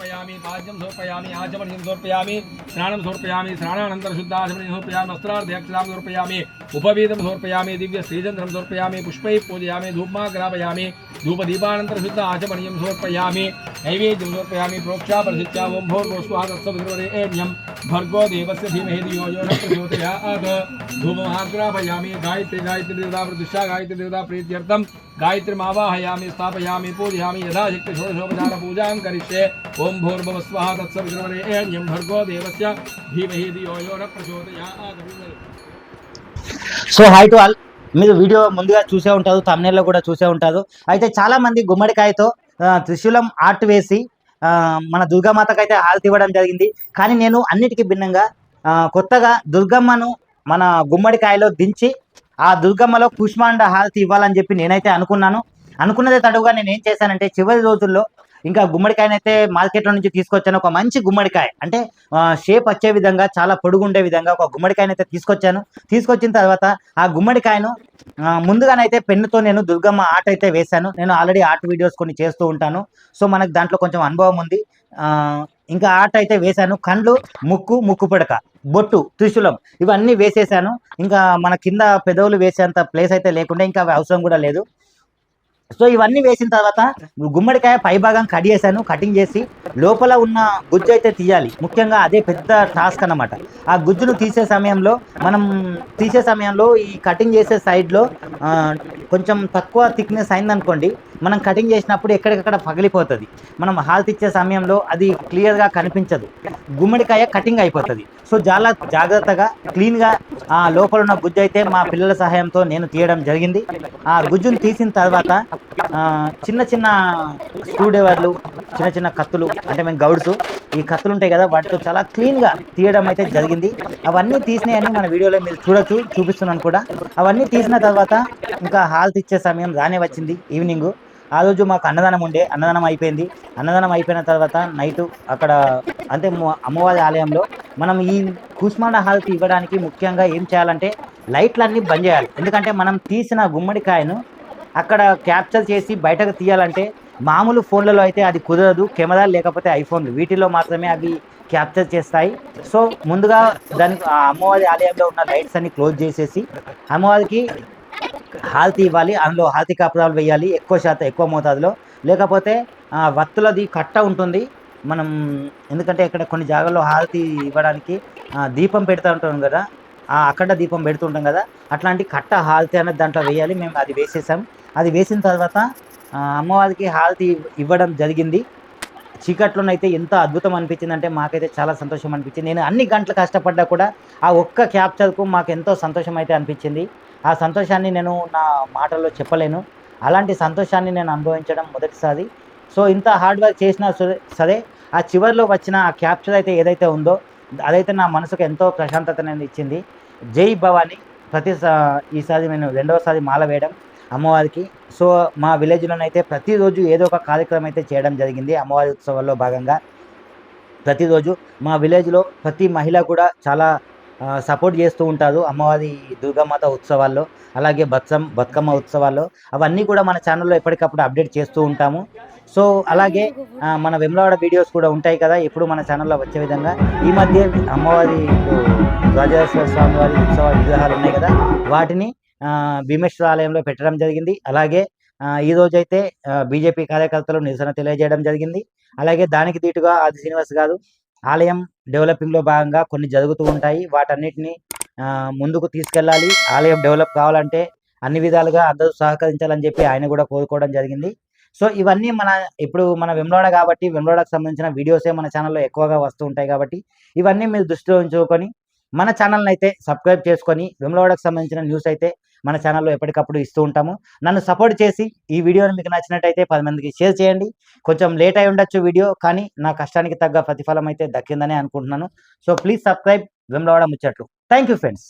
स्नानम पाद्यं समर्पयामि आचमनीयं समर्पयामि स्नानं समर्पयामि स्नानानन्तरशुद्धाचमनीं समर्पयामि वस्त्रार्धयक्षां समर्पयामि। उपवेदं दिव्य दिव्यश्रीचन्द्रं समर्पयामि, पुष्प पूजयामि, धूपमा ग्रापयामि धूपदीपानन्तरशुद्ध आचमनीयं समर्पयामि नैवेद्यम समर्पयामि प्रोक्षा प्रसिद्ध्या ओं भोर्गोस्वा तत्सवितुर्वरेण्यं भर्गो देवस्य धीमहि धियो यो न प्रचोदयात् धूपमाग्रापयामि गायत्री गायत्रीदेवता प्रतिष्ठा गायत्रीदेवता प्रीत्यर्थं गायत्रीमावाहयामि स्थापयामि, पूजयामि, यथाशक्ति षोडशोपचारपूजां करिष्ये। ॐ भूर्भव स्वाहा तत्सवितुर्वरेण्यं भर्गो देवस्य धीमहि धियो यो न प्रचोदयात् సో హై టు ఆల్. మీరు వీడియో ముందుగా చూసే ఉంటారు తమిళలో కూడా చూసే ఉంటారు. అయితే చాలా మంది గుమ్మడికాయతో త్రిశూలం ఆర్ట్ వేసి ఆ, మన దుర్గామాతకు అయితే హారతి ఇవ్వడం జరిగింది. కానీ నేను అన్నిటికీ భిన్నంగా కొత్తగా దుర్గమ్మను మన గుమ్మడికాయలో దించి ఆ దుర్గమ్మలో కుష్మాండ హారతి ఇవ్వాలని చెప్పి నేనైతే అనుకున్నాను. అనుకున్నదే తడుగా నేను ఏం చేశానంటే చివరి రోజుల్లో ఇంకా గుమ్మడికాయనైతే మార్కెట్లో నుంచి తీసుకొచ్చాను. ఒక మంచి గుమ్మడికాయ. అంటే షేప్ వచ్చే విధంగా చాలా పొడుగుండే విధంగా ఒక గుమ్మడికాయనైతే తీసుకొచ్చాను. తీసుకొచ్చిన తర్వాత ఆ గుమ్మడికాయను ముందుగానైతే పెన్నుతో నేను దుర్గమ్మ ఆర్ట్ అయితే వేశాను. నేను ఆల్రెడీ ఆర్ట్ వీడియోస్ కొన్ని చేస్తూ ఉంటాను. సో మనకు దాంట్లో కొంచెం అనుభవం ఉంది. ఇంకా ఆర్ట్ అయితే వేశాను. కండ్లు ముక్కు ముక్కు పడక బొట్టు త్రిశూలం ఇవన్నీ వేసేసాను. ఇంకా మన కింద పెదవులు వేసేంత ప్లేస్ అయితే లేకుండా ఇంకా అవి అవసరం కూడా లేదు. సో ఇవన్నీ వేసిన తర్వాత గుమ్మడికాయ పై భాగం కట్ చేశాను కటింగ్ చేసి లోపల ఉన్న గుజ్జు అయితే తీయాలి. ముఖ్యంగా అదే పెద్ద టాస్క్ అన్నమాట. ఆ గుజ్జును తీసే సమయంలో మనం తీసే సమయంలో ఈ కటింగ్ చేసే సైడ్లో కొంచెం తక్కువ థిక్నెస్ అయిందనుకోండి మనం కటింగ్ చేసినప్పుడు ఎక్కడికక్కడ పగిలిపోతుంది. మనం హాల్త్ ఇచ్చే సమయంలో అది క్లియర్గా కనిపించదు. గుమ్మడికాయ కటింగ్ అయిపోతుంది. సో చాలా జాగ్రత్తగా క్లీన్గా ఆ లోపల ఉన్న గుజ్జు అయితే మా పిల్లల సహాయంతో నేను తీయడం జరిగింది. ఆ గుజ్జును తీసిన తర్వాత చిన్న చిన్న స్క్రూడ్రైవర్లు చిన్న చిన్న కత్తులు అంటే మేము గౌడ్స్ ఈ కత్తులు ఉంటాయి కదా వాటితో చాలా క్లీన్గా తీయడం అయితే జరిగింది. అవన్నీ తీసినాయని మన వీడియోలో మీరు చూడొచ్చు చూపిస్తున్నాను కూడా. అవన్నీ తీసిన తర్వాత ఇంకా హాల్త్ ఇచ్చే సమయం రానే వచ్చింది ఈవినింగ్ ఆ రోజు మాకు అన్నదానం ఉండే అన్నదానం అయిపోయింది. అన్నదానం అయిపోయిన తర్వాత నైట్ అక్కడ అంటే అమ్మవారి ఆలయంలో మనం ఈ కుస్మాండ హాల్త్ ఇవ్వడానికి ముఖ్యంగా ఏం చేయాలంటే లైట్లన్నీ బంద్ చేయాలి. ఎందుకంటే మనం తీసిన గుమ్మడికాయను అక్కడ క్యాప్చర్ చేసి బయటకు తీయాలంటే మామూలు ఫోన్లలో అయితే అది కుదరదు. కెమెరా లేకపోతే ఐఫోన్లు వీటిలో మాత్రమే అవి క్యాప్చర్ చేస్తాయి. సో ముందుగా దానికి ఆ అమ్మవారి ఆలయంలో ఉన్న లైట్స్ అన్ని క్లోజ్ చేసేసి అమ్మవారికి హాల్తీ ఇవ్వాలి అందులో హాల్తీ కాపురాలు వేయాలి ఎక్కువ శాతం ఎక్కువ మోతాదులో. లేకపోతే వత్తులది కట్ట ఉంటుంది. మనం ఎందుకంటే ఇక్కడ కొన్ని జాగాల్లో హాల్తీ ఇవ్వడానికి దీపం పెడతా ఉంటాం కదా. ఆ అక్కడ దీపం పెడుతుంటాం కదా. అట్లాంటి కట్ట హాల్తీ అనేది దాంట్లో వేయాలి. మేము అది వేసేసాం. అది వేసిన తర్వాత అమ్మవారికి హాల్తీ ఇవ్వడం జరిగింది. చీకట్లోనైతే ఎంత అద్భుతం అనిపించింది అంటే మాకైతే చాలా సంతోషం అనిపించింది. నేను అన్ని గంటలు కష్టపడ్డా కూడా ఆ ఒక్క క్యాప్చర్కు మాకు ఎంతో సంతోషం అయితే అనిపించింది. ఆ సంతోషాన్ని నేను నా మాటల్లో చెప్పలేను. అలాంటి సంతోషాన్ని నేను అనుభవించడం మొదటిసారి. సో ఇంత హార్డ్ వర్క్ చేసినా సరే- సరే ఆ చివరిలో వచ్చిన ఆ క్యాప్చర్ అయితే ఏదైతే ఉందో అదైతే నా మనసుకు ఎంతో ప్రశాంతతను ఇచ్చింది. జై భవాని ప్రతి ఈసారి నేను రెండవసారి మాల వేయడం. అమ్మవారికి. సో మా విలేజ్లోనైతే ప్రతిరోజు ఏదో ఒక కార్యక్రమం అయితే చేయడం జరిగింది అమ్మవారి ఉత్సవాల్లో భాగంగా. ప్రతిరోజు మా విలేజ్లో ప్రతి మహిళ కూడా చాలా సపోర్ట్ చేస్తూ ఉంటారు అమ్మవారి దుర్గామాత ఉత్సవాల్లో. అలాగే బతుకమ్మ బతుకమ్మ ఉత్సవాల్లో. అవన్నీ కూడా మన ఛానల్లో ఎప్పటికప్పుడు అప్డేట్ చేస్తూ ఉంటాము. సో అలాగే మన వెమ్లవాడ వీడియోస్ కూడా ఉంటాయి కదా ఎప్పుడు మన ఛానల్లో వచ్చే విధంగా. ఈ మధ్య అమ్మవారి రాజేశ్వర స్వామి వారి ఉత్సవ విగ్రహాలు ఉన్నాయి కదా వాటిని భీమేశ్వర ఆలయంలో పెట్టడం జరిగింది. అలాగే ఈ రోజైతే బీజేపీ కార్యకర్తలు నిరసన తెలియజేయడం జరిగింది. అలాగే దానికి దీటుగా ఆది శ్రీనివాస్ గారు ఆలయం డెవలపింగ్లో భాగంగా కొన్ని జరుగుతూ ఉంటాయి. వాటన్నిటిని ముందుకు తీసుకెళ్ళాలి. ఆలయం డెవలప్ కావాలంటే అన్ని విధాలుగా అందరూ సహకరించాలని చెప్పి ఆయన కూడా కోరుకోవడం జరిగింది. సో ఇవన్నీ మన ఇప్పుడు మన వెమ్లవాడ కాబట్టి వెమ్లవాడకు సంబంధించిన వీడియోసే మన ఛానల్లో ఎక్కువగా వస్తూ ఉంటాయి కాబట్టి ఇవన్నీ మీరు దృష్టిలో ఉంచుకొని మన ఛానల్ని అయితే సబ్స్క్రైబ్ చేసుకొని వెమ్లవాడకు సంబంధించిన న్యూస్ అయితే మన ఛానల్లో ఎప్పటికప్పుడు ఇస్తూ ఉంటాము. నన్ను సపోర్ట్ చేసి ఈ వీడియోని మీకు నచ్చినట్టయితే పది మందికి షేర్ చేయండి. కొంచెం లేట్ అయి ఉండొచ్చు వీడియో కానీ నా కష్టానికి తగ్గ ప్రతిఫలం అయితే దక్కిందనే అనుకుంటున్నాను. సో ప్లీజ్ సబ్స్క్రైబ్ వెమ్లవాడ ముచ్చట్లు. Thank you friends.